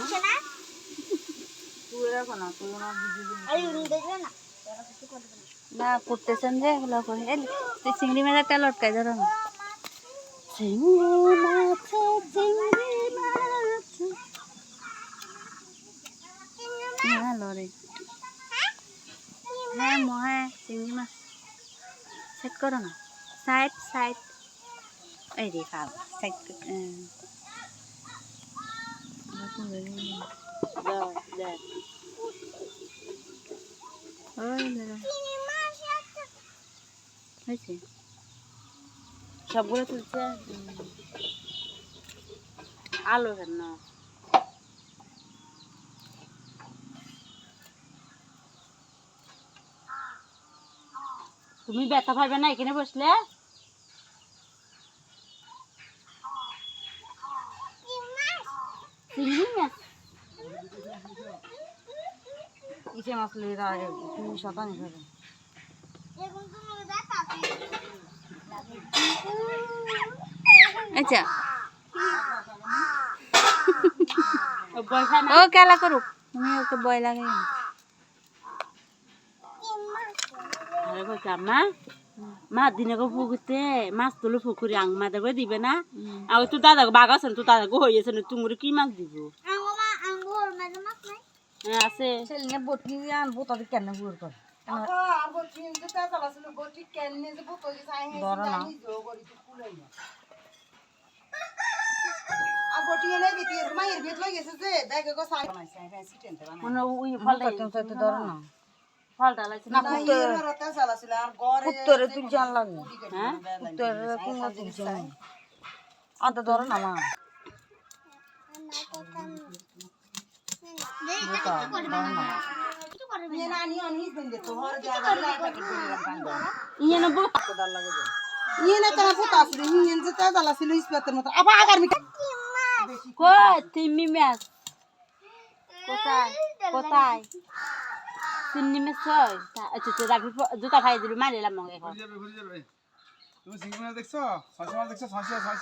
দেখছে না? তুই রাখো না তুই না আরে উনি দেখবে না? ওরা কিছু করবে না। না করতেছেন যে এগুলো করে। এই তুই চিংড়ি মাছের তেল লটকাই ধরো। না চিংড়ি মাছ চিংড়ি মাছ। লরে হ্যাঁ মহে চিংড়ি মাছ। সেট করো না। Side side. এই রে সাইড দেখ ওই দাদা হয়েছে সবগুলো তুলছে আলো কেন তুমি ব্যথা পাইবে না এখানে বসলে? চিংড়ি মাছ ইসে মাছ লিয়ে তুমি শতানি খাবে এখন তুমি দেখা আচ্ছা ও বয়সা না ও খেলা করুক তুমি ওকে বয় লাগাই আরে বলছি মা দিনে গো পুকুরতে মাছ তুলো পুকুরে আং মা দেবে দিবে না আর তুই দাদা বাঘ আছে তুই দাদা গো হয়েছে না তুমি কি মাছ দিব? হ্যাঁ আছে। ছেলে বটি আনব তবে কেন বুড় কর? ধরো না। ধরো না জান হ্যাঁ? ধরো না মা। ইয়ে কোথায়? কোথায়? তিন্নি মাছ হয় তা- আচ্ছা তো রাখবি জুতা খাই দিবি মারিলাম মগে এখন তুমি